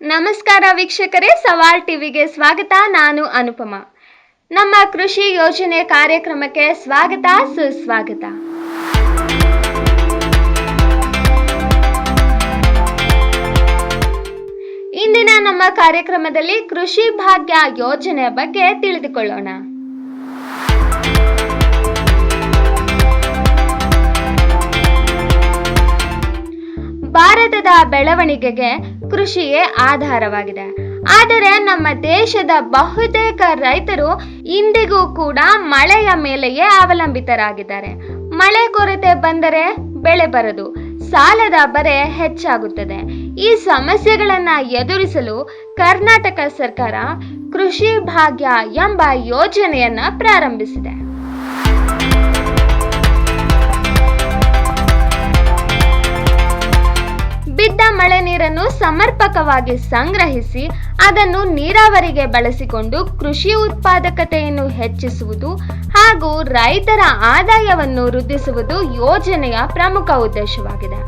ನಮಸ್ಕಾರ ವೀಕ್ಷಕರೇ, ಸವಾಲ್ ಟಿವಿಗೆ ಸ್ವಾಗತ. ನಾನು ಅನುಪಮ. ನಮ್ಮ ಕೃಷಿ ಯೋಜನೆ ಕಾರ್ಯಕ್ರಮಕ್ಕೆ ಸ್ವಾಗತ, ಸುಸ್ವಾಗತ. ಇಂದಿನ ನಮ್ಮ ಕಾರ್ಯಕ್ರಮದಲ್ಲಿ ಕೃಷಿ ಭಾಗ್ಯ ಯೋಜನೆ ಬಗ್ಗೆ ತಿಳಿದುಕೊಳ್ಳೋಣ. ಬೆಳವಣಿಗೆಗೆ ಕೃಷಿಯೇ ಆಧಾರವಾಗಿದೆ. ಆದರೆ ನಮ್ಮ ದೇಶದ ಬಹುತೇಕ ರೈತರು ಇಂದಿಗೂ ಕೂಡ ಮಳೆಯ ಮೇಲೆಯೇ ಅವಲಂಬಿತರಾಗಿದ್ದಾರೆ. ಮಳೆ ಕೊರತೆ ಬಂದರೆ ಬೆಳೆ ಬರದು, ಸಾಲದ ಬರೆ ಹೆಚ್ಚಾಗುತ್ತದೆ. ಈ ಸಮಸ್ಯೆಗಳನ್ನ ಎದುರಿಸಲು ಕರ್ನಾಟಕ ಸರ್ಕಾರ ಕೃಷಿ ಭಾಗ್ಯ ಎಂಬ ಯೋಜನೆಯನ್ನ ಪ್ರಾರಂಭಿಸಿದೆ. ಸಮರ್ಪಕವಾಗಿ ಸಂಗ್ರಹಿಸಿ ಅದನ್ನು ನೀರಾವರಿಗೆ ಬಳಸಿಕೊಂಡು ಕೃಷಿ ಉತ್ಪಾದಕತೆಯನ್ನು ಹೆಚ್ಚಿಸುವುದು ಹಾಗೂ ರೈತರ ಆದಾಯವನ್ನು ವೃದ್ಧಿಸುವುದು ಯೋಜನೆಯ ಪ್ರಮುಖ ಉದ್ದೇಶವಾಗಿದೆ.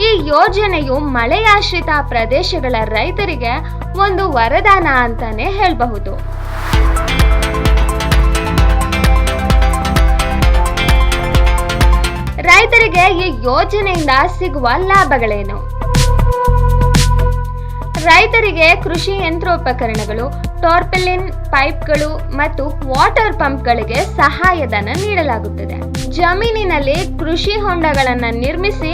ಈ ಯೋಜನೆಯು ಮಳೆಯಾಶ್ರಿತ ಪ್ರದೇಶಗಳ ರೈತರಿಗೆ ಒಂದು ವರದಾನ ಅಂತಾನೆ ಹೇಳಬಹುದು. ರೈತರಿಗೆ ಈ ಯೋಜನೆಯಿಂದ ಸಿಗುವ ಲಾಭಗಳೇನು? ರೈತರಿಗೆ ಕೃಷಿ ಯಂತ್ರೋಪಕರಣಗಳು, ಟಾರ್ಪೆಲಿನ್ ಪೈಪ್ಗಳು ಮತ್ತು ವಾಟರ್ ಪಂಪ್ಗಳಿಗೆ ಸಹಾಯಧನ ನೀಡಲಾಗುತ್ತದೆ. ಜಮೀನಿನಲ್ಲಿ ಕೃಷಿ ಹೊಂಡಗಳನ್ನು ನಿರ್ಮಿಸಿ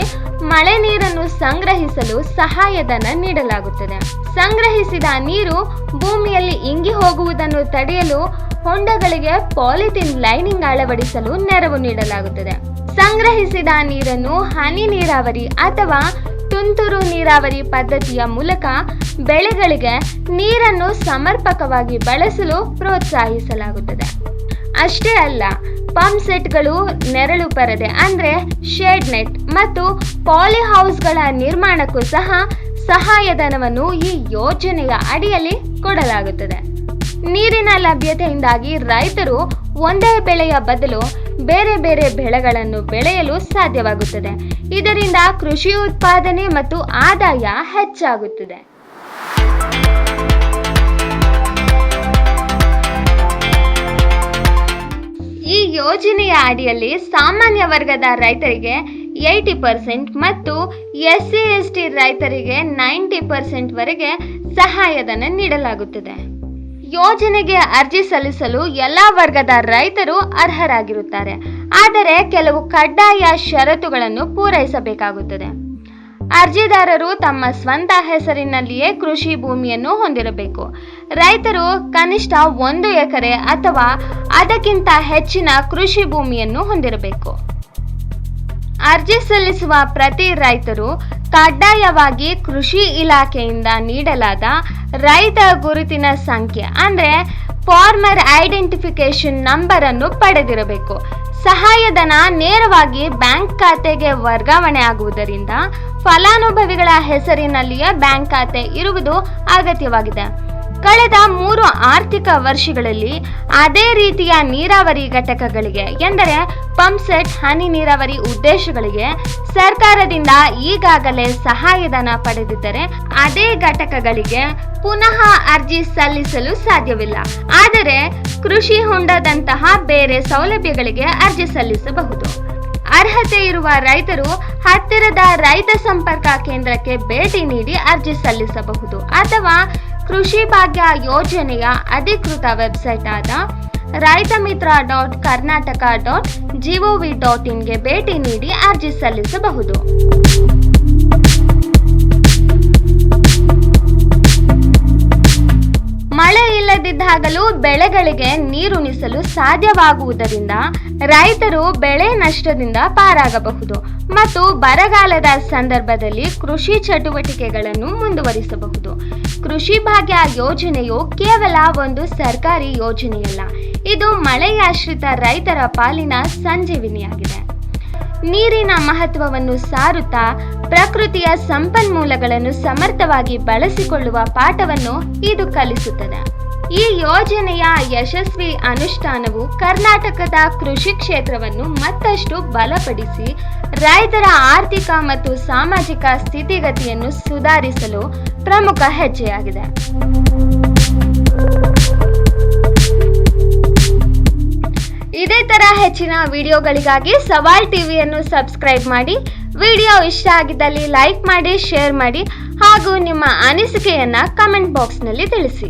ಮಳೆ ನೀರನ್ನು ಸಂಗ್ರಹಿಸಲು ಸಹಾಯಧನ ನೀಡಲಾಗುತ್ತದೆ. ಸಂಗ್ರಹಿಸಿದ ನೀರು ಭೂಮಿಯಲ್ಲಿ ಇಂಗಿ ಹೋಗುವುದನ್ನು ತಡೆಯಲು ಹೊಂಡಗಳಿಗೆ ಪಾಲಿಥಿನ್ ಲೈನಿಂಗ್ ಅಳವಡಿಸಲು ನೆರವು ನೀಡಲಾಗುತ್ತದೆ. ಸಂಗ್ರಹಿಸಿದ ನೀರನ್ನು ಹನಿ ನೀರಾವರಿ ಅಥವಾ ತುಂತುರು ನೀರಾವರಿ ಪದ್ಧತಿಯ ಮೂಲಕ ಬೆಳೆಗಳಿಗೆ ನೀರನ್ನು ಸಮರ್ಪಕವಾಗಿ ಬಳಸಲು ಪ್ರೋತ್ಸಾಹಿಸಲಾಗುತ್ತದೆ. ಅಷ್ಟೇ ಅಲ್ಲ, ಪಂಪ್ ಸೆಟ್ಗಳು ನೆರಳು ಪರದೆ ಅಂದರೆ ಶೇಡ್ ನೆಟ್ ಮತ್ತು ಪಾಲಿಹೌಸ್ಗಳ ನಿರ್ಮಾಣಕ್ಕೂ ಸಹ ಸಹಾಯಧನವನ್ನು ಈ ಯೋಜನೆಯ ಅಡಿಯಲ್ಲಿ ಕೊಡಲಾಗುತ್ತದೆ. ನೀರಿನ ಲಭ್ಯತೆಯಿಂದಾಗಿ ರೈತರು ಒಂದೇ ಬೆಳೆಯ ಬದಲು ಬೇರೆ ಬೇರೆ ಬೆಳೆಗಳನ್ನು ಬೆಳೆಯಲು ಸಾಧ್ಯವಾಗುತ್ತದೆ. ಇದರಿಂದ ಕೃಷಿ ಉತ್ಪಾದನೆ ಮತ್ತು ಆದಾಯ ಹೆಚ್ಚಾಗುತ್ತದೆ. ಈ ಯೋಜನೆಯ ಅಡಿಯಲ್ಲಿ ಸಾಮಾನ್ಯ ವರ್ಗದ ರೈತರಿಗೆ ಏಯ್ಟಿ ಪರ್ಸೆಂಟ್ ಮತ್ತು ಎಸ್ ಸಿ ಎಸ್ ಟಿ ರೈತರಿಗೆ ನೈಂಟಿ ಪರ್ಸೆಂಟ್ ವರೆಗೆ ಸಹಾಯಧನ ನೀಡಲಾಗುತ್ತದೆ. ಯೋಜನೆಗೆ ಅರ್ಜಿ ಸಲ್ಲಿಸಲು ಎಲ್ಲ ವರ್ಗದ ರೈತರು ಅರ್ಹರಾಗಿರುತ್ತಾರೆ. ಆದರೆ ಕೆಲವು ಕಡ್ಡಾಯ ಷರತ್ತುಗಳನ್ನು ಪೂರೈಸಬೇಕಾಗುತ್ತದೆ. ಅರ್ಜಿದಾರರು ತಮ್ಮ ಸ್ವಂತ ಹೆಸರಿನಲ್ಲಿಯೇ ಕೃಷಿ ಭೂಮಿಯನ್ನು ಹೊಂದಿರಬೇಕು. ರೈತರು ಕನಿಷ್ಠ ಒಂದು ಎಕರೆ ಅಥವಾ ಅದಕ್ಕಿಂತ ಹೆಚ್ಚಿನ ಕೃಷಿ ಭೂಮಿಯನ್ನು ಹೊಂದಿರಬೇಕು. ಅರ್ಜಿ ಸಲ್ಲಿಸುವ ಪ್ರತಿ ರೈತರು ಕಡ್ಡಾಯವಾಗಿ ಕೃಷಿ ಇಲಾಖೆಯಿಂದ ನೀಡಲಾದ ರೈತ ಗುರುತಿನ ಸಂಖ್ಯೆ, ಅಂದ್ರೆ ಫಾರ್ಮರ್ ಐಡೆಂಟಿಫಿಕೇಶನ್ ನಂಬರ್ ಅನ್ನು ಪಡೆದಿರಬೇಕು. ಸಹಾಯಧನ ನೇರವಾಗಿ ಬ್ಯಾಂಕ್ ಖಾತೆಗೆ ವರ್ಗಾವಣೆ ಆಗುವುದರಿಂದ ಫಲಾನುಭವಿಗಳ ಹೆಸರಿನಲ್ಲಿಯೇ ಬ್ಯಾಂಕ್ ಖಾತೆ ಇರುವುದು ಅಗತ್ಯವಾಗಿದೆ. ಕಳೆದ ಮೂರು ಆರ್ಥಿಕ ವರ್ಷಗಳಲ್ಲಿ ಅದೇ ರೀತಿಯ ನೀರಾವರಿ ಘಟಕಗಳಿಗೆ ಎಂದರೆ ಪಂಪ್ ಸೆಟ್ ಹನಿ ನೀರಾವರಿ ಉದ್ದೇಶಗಳಿಗೆ ಸರ್ಕಾರದಿಂದ ಈಗಾಗಲೇ ಸಹಾಯಧನ ಪಡೆದಿದ್ದರೆ ಅದೇ ಘಟಕಗಳಿಗೆ ಪುನಃ ಅರ್ಜಿ ಸಲ್ಲಿಸಲು ಸಾಧ್ಯವಿಲ್ಲ. ಆದರೆ ಕೃಷಿ ಹೊಂಡದಂತಹ ಬೇರೆ ಸೌಲಭ್ಯಗಳಿಗೆ ಅರ್ಜಿ ಸಲ್ಲಿಸಬಹುದು. ಅರ್ಹತೆ ಇರುವ ರೈತರು ಹತ್ತಿರದ ರೈತ ಸಂಪರ್ಕ ಕೇಂದ್ರಕ್ಕೆ ಭೇಟಿ ನೀಡಿ ಅರ್ಜಿ ಸಲ್ಲಿಸಬಹುದು ಅಥವಾ ಕೃಷಿ ಭಾಗ್ಯ ಯೋಜನೆಯ ಅಧಿಕೃತ ವೆಬ್ಸೈಟ್ ಆದ Raitha Mitra dot Karnataka dot gov dot ಇನ್ಗೆ ಭೇಟಿ ನೀಡಿ ಅರ್ಜಿ ಸಲ್ಲಿಸಬಹುದು. ಇಲ್ಲದಿದ್ದಾಗಲೂ ಬೆಳೆಗಳಿಗೆ ನೀರುಣಿಸಲು ಸಾಧ್ಯವಾಗುವುದರಿಂದ ರೈತರು ಬೆಳೆ ನಷ್ಟದಿಂದ ಪಾರಾಗಬಹುದು ಮತ್ತು ಬರಗಾಲದ ಸಂದರ್ಭದಲ್ಲಿ ಕೃಷಿ ಚಟುವಟಿಕೆಗಳನ್ನು ಮುಂದುವರಿಸಬಹುದು. ಕೃಷಿ ಭಾಗ್ಯ ಯೋಜನೆಯು ಕೇವಲ ಒಂದು ಸರ್ಕಾರಿ ಯೋಜನೆಯಲ್ಲ, ಇದು ಮಳೆಯಾಶ್ರಿತ ರೈತರ ಪಾಲಿನ ಸಂಜೀವಿನಿಯಾಗಿದೆ. ನೀರಿನ ಮಹತ್ವವನ್ನು ಸಾರುತ್ತಾ ಪ್ರಕೃತಿಯ ಸಂಪನ್ಮೂಲಗಳನ್ನು ಸಮರ್ಥವಾಗಿ ಬಳಸಿಕೊಳ್ಳುವ ಪಾಠವನ್ನು ಇದು ಕಲಿಸುತ್ತದೆ. ಈ ಯೋಜನೆಯ ಯಶಸ್ವಿ ಅನುಷ್ಠಾನವು ಕರ್ನಾಟಕದ ಕೃಷಿ ಕ್ಷೇತ್ರವನ್ನು ಮತ್ತಷ್ಟು ಬಲಪಡಿಸಿ ರೈತರ ಆರ್ಥಿಕ ಮತ್ತು ಸಾಮಾಜಿಕ ಸ್ಥಿತಿಗತಿಯನ್ನು ಸುಧಾರಿಸಲು ಪ್ರಮುಖ ಹೆಜ್ಜೆಯಾಗಿದೆ. ಇದೇ ತರ ಹೆಚ್ಚಿನ ವಿಡಿಯೋಗಳಿಗಾಗಿ ಸವಾಲ್ ಟಿವಿಯನ್ನು ಸಬ್ಸ್ಕ್ರೈಬ್ ಮಾಡಿ, ವಿಡಿಯೋ ಇಷ್ಟ ಆಗಿದ್ದಲ್ಲಿ ಲೈಕ್ ಮಾಡಿ, ಶೇರ್ ಮಾಡಿ ಹಾಗೂ ನಿಮ್ಮ ಅನಿಸಿಕೆಯನ್ನ ಕಮೆಂಟ್ ಬಾಕ್ಸ್ನಲ್ಲಿ ತಿಳಿಸಿ.